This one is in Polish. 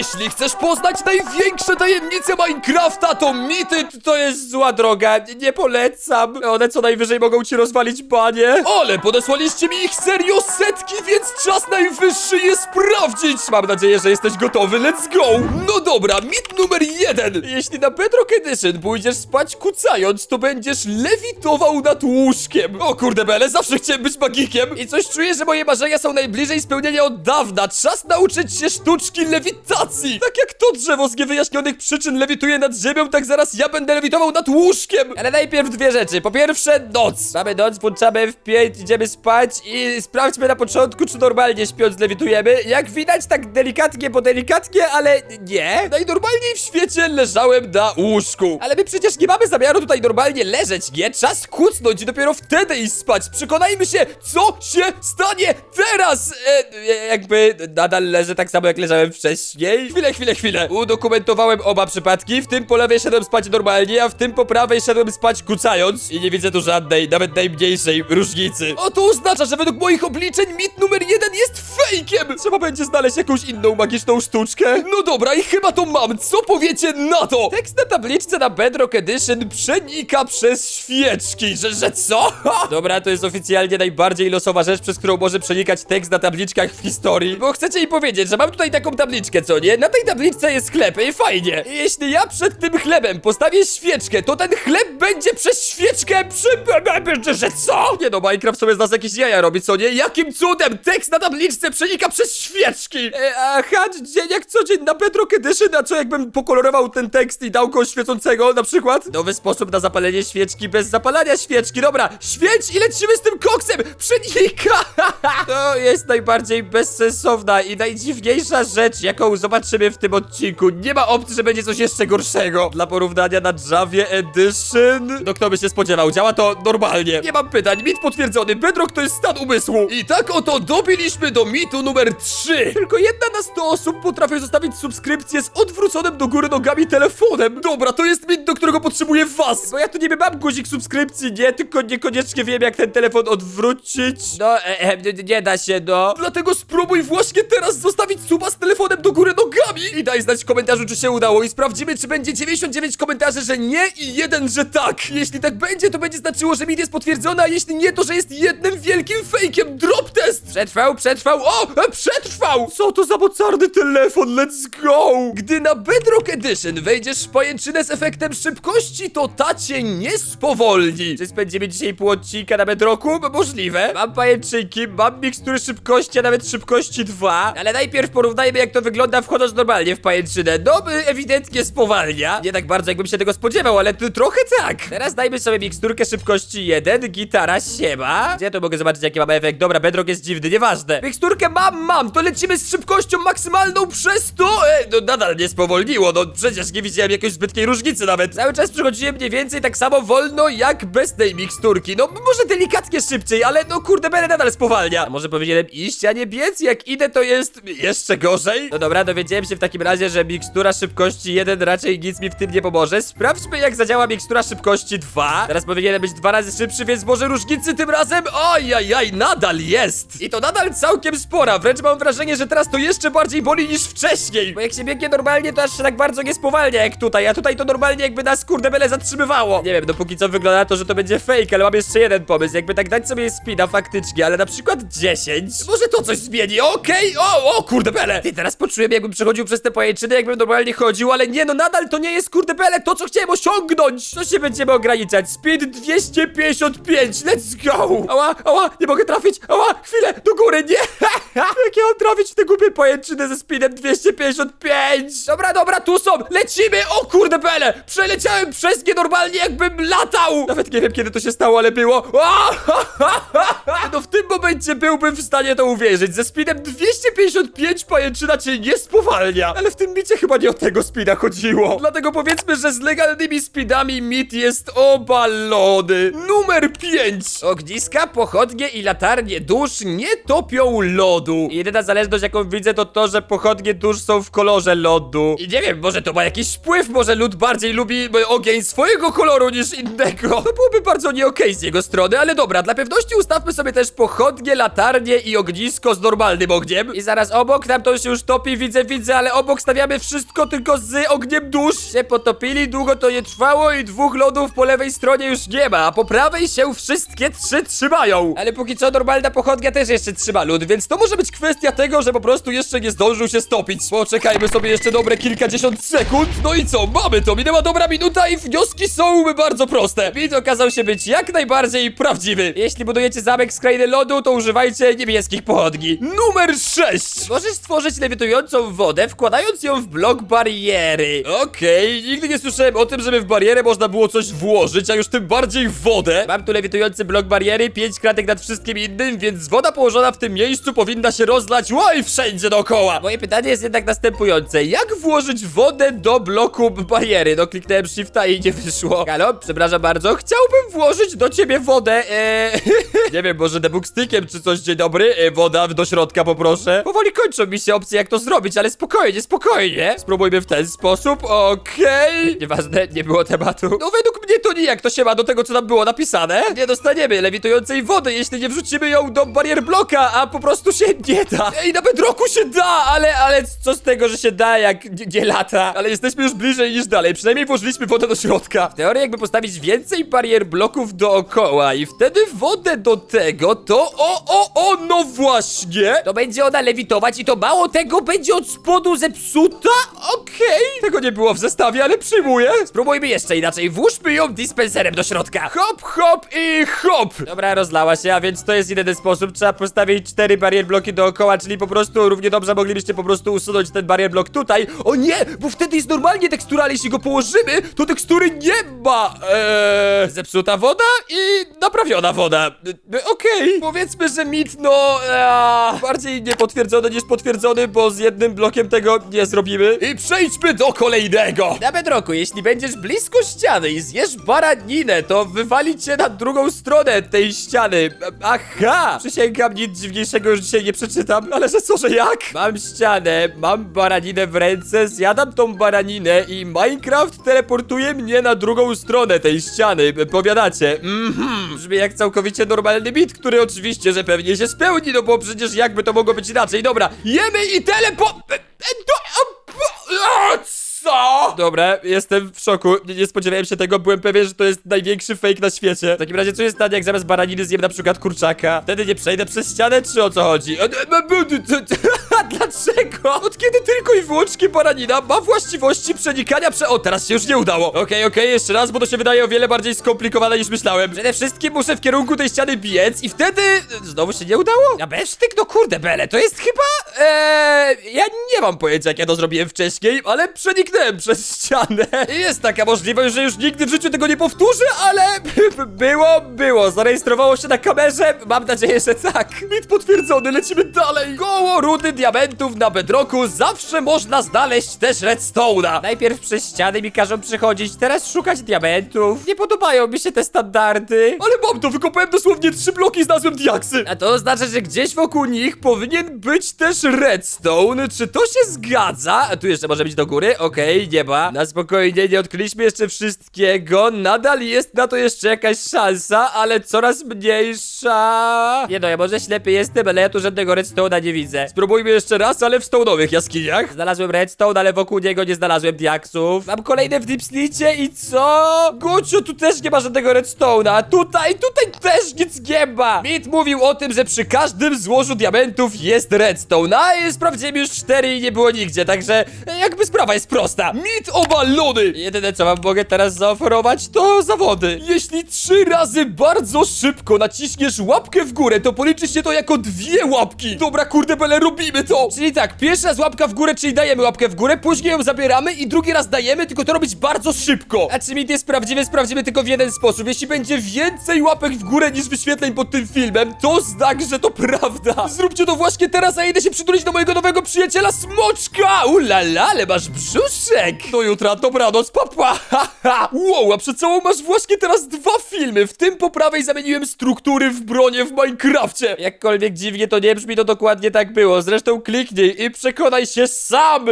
Jeśli chcesz poznać największe tajemnice Minecrafta, to mity to jest zła droga. Nie polecam. One co najwyżej mogą ci rozwalić banie. Ale podesłaliście mi ich serio setki, więc czas najwyższy je sprawdzić. Mam nadzieję, że jesteś gotowy. Let's go. No dobra, mit numer jeden. Jeśli na Bedrock Edition pójdziesz spać kucając, to będziesz lewitował nad łóżkiem. O kurde bele, zawsze chciałem być magikiem. I coś czuję, że moje marzenia są najbliżej spełnienia od dawna. Czas nauczyć się sztuczki lewitacji. Tak jak to drzewo z niewyjaśnionych przyczyn lewituje nad ziemią, tak zaraz ja będę lewitował nad łóżkiem. Ale najpierw dwie rzeczy. Po pierwsze, noc. Mamy noc, włączamy w 5, idziemy spać i sprawdźmy na początku, czy normalnie śpiąc lewitujemy. Jak widać, tak delikatnie, bo delikatnie, ale nie. Najnormalniej w świecie leżałem na łóżku. Ale my przecież nie mamy zamiaru tutaj normalnie leżeć, nie? Czas kucnąć i dopiero wtedy iść spać. Przekonajmy się, co się stanie teraz. E, e, jakby nadal leżę tak samo, jak leżałem wcześniej. Chwilę, chwilę, chwilę. Udokumentowałem oba przypadki. W tym po lewej szedłem spać normalnie, a w tym po prawej szedłem spać kucając. I nie widzę tu żadnej, nawet najmniejszej różnicy. O, to oznacza, że według moich obliczeń mit numer jeden jest fejkiem. Trzeba będzie znaleźć jakąś inną magiczną sztuczkę. No dobra, i chyba to mam. Co powiecie na to? Tekst na tabliczce na Bedrock Edition przenika przez świeczki. Że, że co? Dobra, to jest oficjalnie najbardziej losowa rzecz, przez którą może przenikać tekst na tabliczkach w historii. Bo chcecie mi powiedzieć, że mam tutaj taką tabliczkę, co nie? Na tej tabliczce jest chleb i fajnie. Jeśli ja przed tym chlebem postawię świeczkę, to ten chleb będzie przez świeczkę przy... Że co? Nie no, Minecraft sobie z nas jakieś jaja robi, co nie? Jakim cudem tekst na tabliczce przenika przez świeczki? E, aha, dzień jak co dzień na Bedrock Edition, a co jakbym pokolorował ten tekst i dał kogoś świecącego na przykład? Nowy sposób na zapalenie świeczki bez zapalania świeczki. Dobra, świeć i lecimy z tym koksem! Przenika! to jest najbardziej bezsensowna i najdziwniejsza rzecz, jaką zobaczymy w tym odcinku. Nie ma opcji, że będzie coś jeszcze gorszego. Dla porównania na Javie Edition... No kto by się spodziewał, działa to normalnie. Nie mam pytań, mit potwierdzony, Bedrock to jest stan umysłu. I tak oto dobiliśmy do mitu numer 3. Tylko jedna na 100 osób potrafi zostawić subskrypcję z odwróconym do góry nogami telefonem. Dobra, to jest mit, do którego potrzebuję was. Bo ja tu niby mam guzik subskrypcji, nie? Tylko niekoniecznie wiem, jak ten telefon odwrócić. No, e, e, nie, nie da się, no. Dlatego spróbuj właśnie teraz zostawić suba z telefonem do góry nogami. I daj znać w komentarzu, czy się udało. I sprawdzimy, czy będzie 99 komentarzy, że nie i jeden, że tak. Jeśli tak będzie, to będzie znaczyło, że mit jest potwierdzony, a jeśli nie, to że jest jednym wielkim fejkiem. Drop test! Przetrwał, przetrwał. O, e, przetrwał! Co to za mocarny telefon? Let's go! Gdy na Bedrock Edition wejdziesz w pajęczynę z efektem szybkości, to ta cię nie spowolni. Czy spędzimy dzisiaj pół odcinka na Bedrocku? Możliwe. Mam pajęczynki, mam mikstury szybkości, a nawet szybkości 2. Ale najpierw porównajmy, jak to wygląda wchodząc normalnie w pajęczynę. No, ewidentnie spowalnia. Nie tak bardzo, jakbym się tego spodziewał, ale tu trochę tak. Teraz dajmy sobie miksturkę szybkości 1, gitara siema. Gdzie tu mogę zobaczyć, jaki mam efekt? Dobra, Bedrock jest dziwny, nieważne. Miksturkę mam, mam, to lecimy z szybkością maksymalną przez to. E, no nadal nie spowolniło, no przecież nie widziałem jakiejś zbytkiej różnicy nawet. Cały czas przechodziłem mniej więcej tak samo wolno jak bez tej miksturki. No może delikatnie szybciej, ale no kurde, będę nadal spowalnia. A może powinienem iść, a nie biec? Jak idę, to jest jeszcze gorzej. No dobra, dowiedziałem się w takim razie, że mikstura szybkości 1 raczej nic mi w tym nie pomoże. Sprawdźmy, jak zadziała mikstura szybkości 2. Teraz powinienem być dwa razy szybszy, więc może różnicy tym razem? Ojajaj, nadal jest! I to nadal całkiem spora. Wręcz mam wrażenie, że teraz to jeszcze bardziej boli niż wcześniej. Bo jak się biegnie normalnie, to aż się tak bardzo nie spowalnia jak tutaj. A tutaj to normalnie jakby nas kurde bele zatrzymywało. Nie wiem, dopóki co wygląda to, że to będzie fake, ale mam jeszcze jeden pomysł. Jakby tak dać sobie spina faktycznie, ale na przykład 10. Może to coś zmieni, okej? O, o, kurde bele! Ty teraz poczułem, jakbym przechodził przez te pajęczyny, jakbym normalnie chodził, ale nie, no nadal to nie jest kurde bele to, co chciałem osiągnąć. Co się będziemy ograniczać? Speed 255, let's go! Ała, ała, nie mogę trafić, ała, chwilę, do góry, nie! Jak ja mam trafić w te głupie pajęczyny ze speedem 255? Dobra, dobra, tu są, lecimy, o kurde bele! Przeleciałem przez nie normalnie, jakbym latał! Nawet nie wiem, kiedy to się stało, ale było. O! No w tym momencie byłbym w stanie to uwierzyć. Ze speedem 255 pajęczyna cię nie spowalnia. Ale w tym micie chyba nie o tego speeda chodziło. Dlatego powiedzmy, że z legalnymi speedami mit jest obalony. Numer 5. Ogniska, pochodnie i latarnie dusz nie topią lodu. Jedyna zależność, jaką widzę, to to, że pochodnie dusz są w kolorze lodu. I nie wiem, może to ma jakiś wpływ, może lud bardziej lubi ogień swojego koloru niż innego. To byłoby bardzo nie okej z jego strony, ale dobra, dla pewności ustawmy sobie też pochodnie, latarnie i ognisko z normalnym ogniem. I zaraz obok, tam to się już topi, widzę, widzę, ale obok stawiamy wszystko tylko z ogniem dusz. Się potopili, długo to nie trwało i dwóch lodów po lewej stronie już nie ma, a po prawej się wszystkie trzy trzymają. Ale póki co normalna pochodnia też jeszcze trzyma lód, więc to może być kwestia tego, że po prostu jeszcze nie zdążył się stopić. Poczekajmy sobie jeszcze dobre kilkadziesiąt sekund. No i co, mamy to, minęła dobra minuta i wnioski są bardzo proste. Mit okazał się być jak najbardziej prawdziwy. Jeśli budujecie zamek z krainy lodu, to używajcie niebieskich pochodni. Numer 6. Możesz stworzyć lewitującą wodę, wkładając ją w blok bariery. Okej, nigdy nie słyszałem o tym, żeby w barierę można było coś włożyć, a już tym bardziej wodę. Mam tu lewitujący blok bariery, 5 kratek nad wszystkim innym, więc woda położona w tym miejscu powinna się rozlać łaj wszędzie dookoła. Moje pytanie jest jednak następujące. Jak włożyć wodę do bloku bariery? No kliknąłem shifta i nie wyszło. Halo, przepraszam bardzo, chciałbym włożyć do ciebie wodę, eee... nie wiem, może debugstickiem czy coś, dzień dobry, e, woda do środka poproszę. Powoli kończą mi się opcje jak to zrobić, ale spokojnie, spokojnie. Spróbujmy w ten sposób, okej. Nieważne, nie było tematu. No według mnie to nijak to się ma do tego, co tam było napisane. Nie dostaniemy lewitującej wody, jeśli nie wrzucimy ją do barier bloka, a po prostu się nie da. Ej, na bedroku się da, ale, ale co z tego, że się da, jak nie, nie lata. Ale jesteśmy już bliżej niż dalej, przynajmniej włożyliśmy wodę do środka. W teorii jakby postawić więcej barier bloków dookoła i wtedy wodę do tego, to o, o, o, no właśnie. To będzie ona lewitować i to mało tego będzie od spodu zepsuta? Okej. Tego nie było w zestawie, ale przyjmuję. Spróbujmy jeszcze inaczej. Włóżmy ją dispenserem do środka. Hop, hop i hop. Dobra, rozlała się, a więc to jest jedyny sposób. Trzeba postawić cztery barier bloki dookoła, czyli po prostu równie dobrze moglibyście po prostu usunąć ten barier blok tutaj. O nie, bo wtedy jest normalnie tekstura, ale jeśli go położymy, to tekstury nie ma. Eee, zepsuta woda i naprawiona woda. E, Okej. Powiedzmy, że mit, no, eee, bardziej niepotwierdzony niż potwierdzony, bo z jednym blokiem tego nie zrobimy. I przejdźmy do kolejnego. Na bedroku, jeśli będziesz blisko ściany i zjesz baraninę, to wywali cię na drugą stronę tej ściany. Aha! Przysięgam, nic dziwniejszego już dzisiaj nie przeczytam, ale że co, że jak? Mam ścianę, mam baraninę w ręce, zjadam tą baraninę i Minecraft teleportuje mnie na drugą stronę tej ściany. Powiadacie? Mhm. Brzmi jak całkowicie normalny bit, który oczywiście, że pewnie się spełni, no bo przecież jakby to mogło być inaczej. Dobra, jemy i telepo... e, e, do- a, Co? Dobra, jestem w szoku. Nie, nie spodziewałem się tego, byłem pewien, że to jest największy fake na świecie. W takim razie, co się stanie, jak zamiast baraniny zjem na przykład kurczaka? Wtedy nie przejdę przez ścianę, czy o co chodzi? Dlaczego? Od kiedy tylko i wyłącznie baranina ma właściwości przenikania prze... O, teraz się już nie udało. Okej, okej, jeszcze raz, bo to się wydaje o wiele bardziej skomplikowane niż myślałem. Przede wszystkim muszę w kierunku tej ściany biec i wtedy... Znowu się nie udało? A besztyk? No kurde, Bele, to jest chyba... Eee, ja nie mam pojęcia, jak ja to zrobiłem wcześniej, ale przeniknąłem przez ścianę. Jest taka możliwość, że już nigdy w życiu tego nie powtórzę, ale było, było. Zarejestrowało się na kamerze. Mam nadzieję, że tak. Mit potwierdzony, lecimy dalej. Koło rudy diamentów na bedroku zawsze można znaleźć też redstone'a. Najpierw przez ściany mi każą przychodzić, teraz szukać diamentów. Nie podobają mi się te standardy. Ale mam to, wykopałem dosłownie trzy bloki i znalazłem diaksy. A to oznacza, że gdzieś wokół nich powinien być też redstone. Czy to się zgadza? Tu jeszcze może być do góry? Okej, nie ma. Na spokojnie, nie odkryliśmy jeszcze wszystkiego. Nadal jest na to jeszcze jakaś szansa, ale coraz mniejsza. Nie no, ja może ślepy jestem, ale ja tu żadnego redstone'a nie widzę. Spróbujmy jeszcze raz, ale w stone'owych jaskiniach. Znalazłem redstone, ale wokół niego nie znalazłem diaksów. Mam kolejne w deepslicie i co? Guciu, tu też nie ma żadnego redstone'a. Tutaj, tutaj też nic nie ma. Mit mówił o tym, że przy każdym złożu diamentów jest redstone, a ja sprawdziłem już cztery i nie było nigdzie, także jakby sprawa jest prosta. Mit obalony! Jedyne co wam mogę teraz zaoferować to zawody. Jeśli trzy razy bardzo szybko naciśniesz łapkę w górę, to policzy się to jako dwie łapki. Dobra, kurde, bele, robimy to! Czyli tak, pierwsza jest łapka w górę, czyli dajemy łapkę w górę, później ją zabieramy i drugi raz dajemy, tylko to robić bardzo szybko. A czy mit jest prawdziwy, sprawdzimy tylko w jeden sposób. Jeśli będzie więcej łapek w górę niż wyświetleń pod tym filmem, to znak, że to prawda. Zróbcie to właśnie teraz, a idę się przytulić do mojego nowego przyjaciela Smoczka! Ulala, ale masz brzuszek! Do jutra, dobranoc, papa! Ha, ha. Wow, a przed sobą masz właśnie teraz dwa filmy. W tym po prawej zamieniłem struktury w bronie w Minecrafcie. Jakkolwiek dziwnie to nie brzmi, to dokładnie tak było. Zresztą kliknij i przekonaj się sam!